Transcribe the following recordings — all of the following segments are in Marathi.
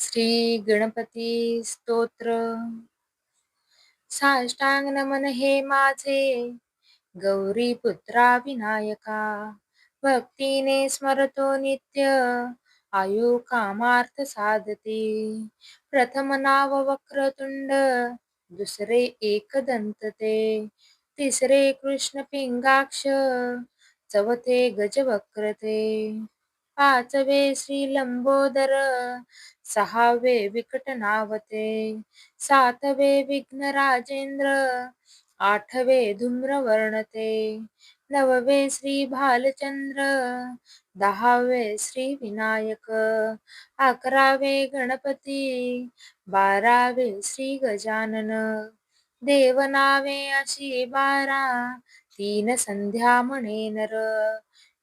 श्री गणपती स्तोत्र. साष्टांग नमन हे माझे. गौरी पुत्रा विनायका भक्तीने स्मरतो नित्य आयु कामार्थ साधते. प्रथम नाव वक्रतुंड दुसरे एकदंत ते. तिसरे कृष्ण पिंगाक्ष चौथे गजवक्रते पाचवे श्री लंबोदर सहावे विकटनावते सातवे विघ्न राजेंद्र आठवे धूम्रवर्णते नववे श्री भालचंद्र दहावे श्री विनायक अकरावे गणपती बारावे श्री गजानन देवनावे अशी बारा तीन संध्या म्हणे नर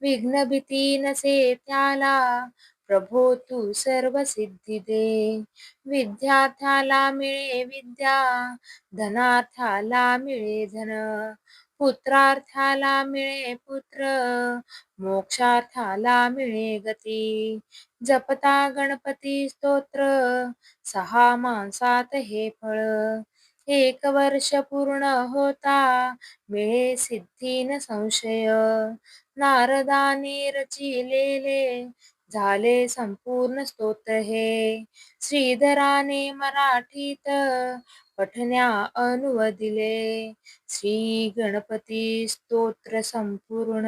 विघ्न भीती नसे त्याला. प्रभो तू सर्व सिद्धी दे. विद्यार्थ्याला मिळे विद्या. धनार्थाला मिळे धन. पुत्रार्थाला मिळे पुत्र. मोक्षार्थाला मिळे गती. जपता गणपती स्तोत्र. सहा माणसात हे फळ. एक वर्ष पूर्ण होता. मिळे सिद्धीन संशय. नारदाने रचिलेले. झाले संपूर्ण स्तोत्र हे. श्रीधराने मराठीत पठण्या अनुवदिले. श्री गणपती स्तोत्र संपूर्ण.